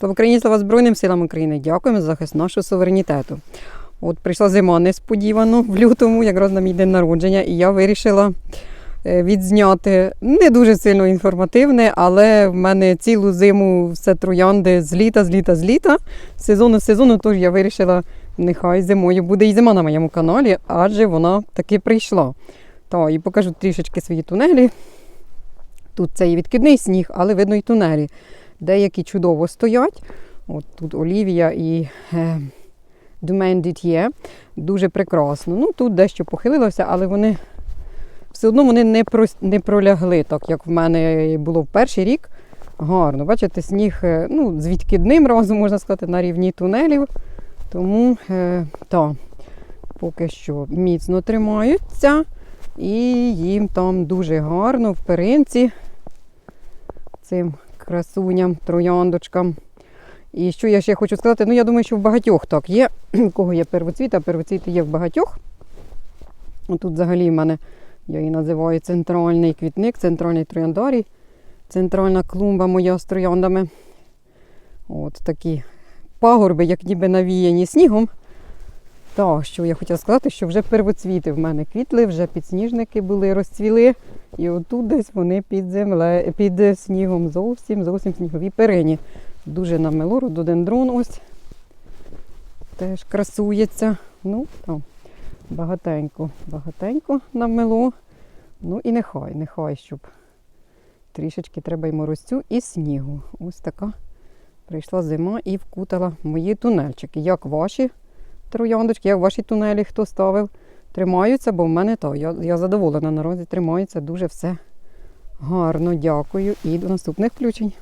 Слава Україні, слава Збройним силам України. Дякуємо за захист нашого суверенітету. От прийшла зима несподівано в лютому, якраз на мій день народження, і я вирішила е, відзняти не дуже сильно інформативне, але в мене цілу зиму все троянди з літа, з літа, з літа, з сезону з сезону. Тож я вирішила, нехай зимою буде і зима на моєму каналі, адже вона таки прийшла. Та, і покажу трішечки свої тунелі. Тут це і відкидний сніг, але видно і тунелі. Деякі чудово стоять. От тут Олівія і е, Domaine Dittier. Дуже прекрасно. Ну, тут дещо похилилося, але вони все одно вони не, про, не пролягли, так як в мене було в перший рік. Гарно. Бачите, сніг е, ну, з відкидним разом, можна сказати, на рівні тунелів. Тому е, та, поки що міцно тримаються. І їм там дуже гарно в перинці цим красуням, трояндочкам. І що я ще хочу сказати, ну я думаю, що в багатьох так є. У кого є первоцвіт, а первоцвіти є в багатьох. Тут взагалі в мене, я її називаю центральний квітник, центральний трояндарій, центральна клумба моя з трояндами. От такі пагорби, як ніби навіяні снігом. Так, що я хотіла сказати, що вже первоцвіти в мене квітли, вже підсніжники були, розцвіли. І отут десь вони під землею, під снігом, зовсім, зовсім снігові перині. Дуже намело, рододендрон ось теж красується. Ну, там багатенько, багатенько намело. Ну і нехай, нехай, щоб трішечки треба й морозцю і снігу. Ось така прийшла зима і вкутала мої тунельчики. Як ваші трояндочки, як ваші тунелі, хто ставив, тримаються, бо в мене то. Я, я задоволена наразі, тримаються дуже все гарно. Дякую і до наступних включень.